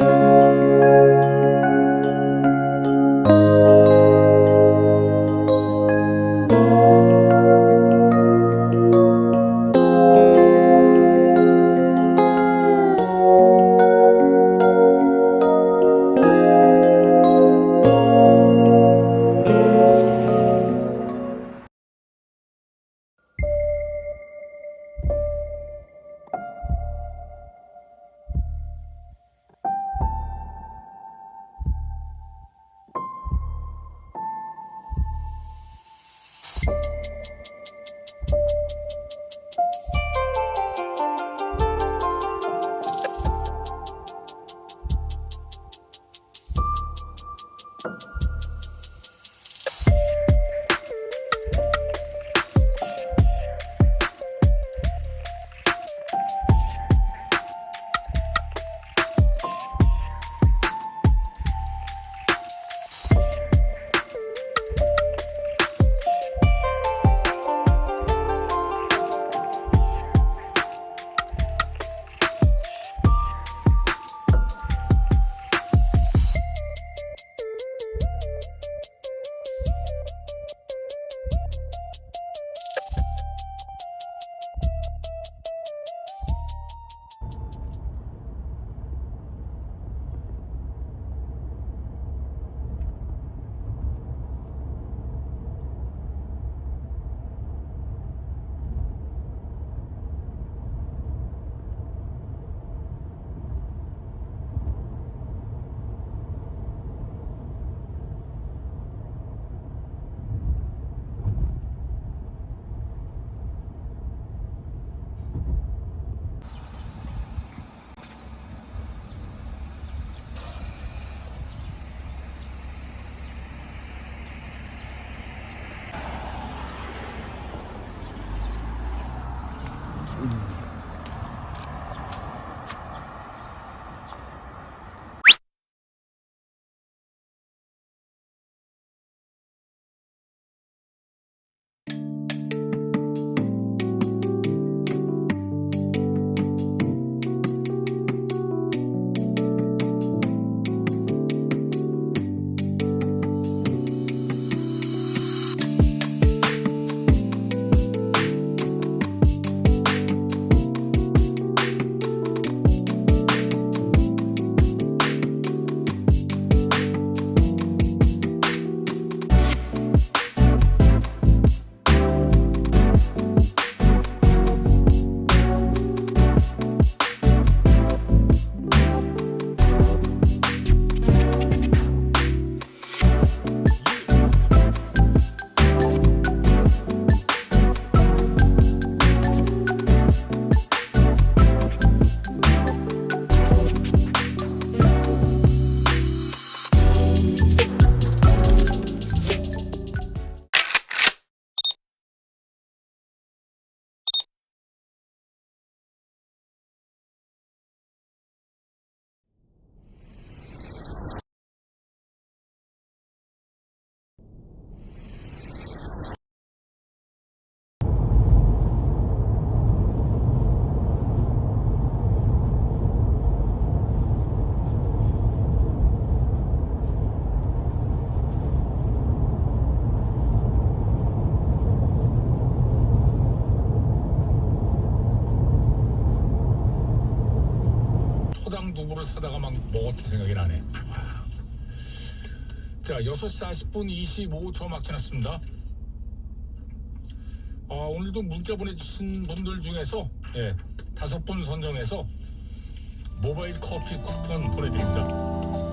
you. 초 당 두부를 사다가 막 먹었던 생각이 나네. 자, 6시 40분 25초 막 지났습니다. 아, 오늘도 문자 보내주신 분들 중에서 예, 다섯 분 선정해서 모바일 커피 쿠폰 보내드립니다.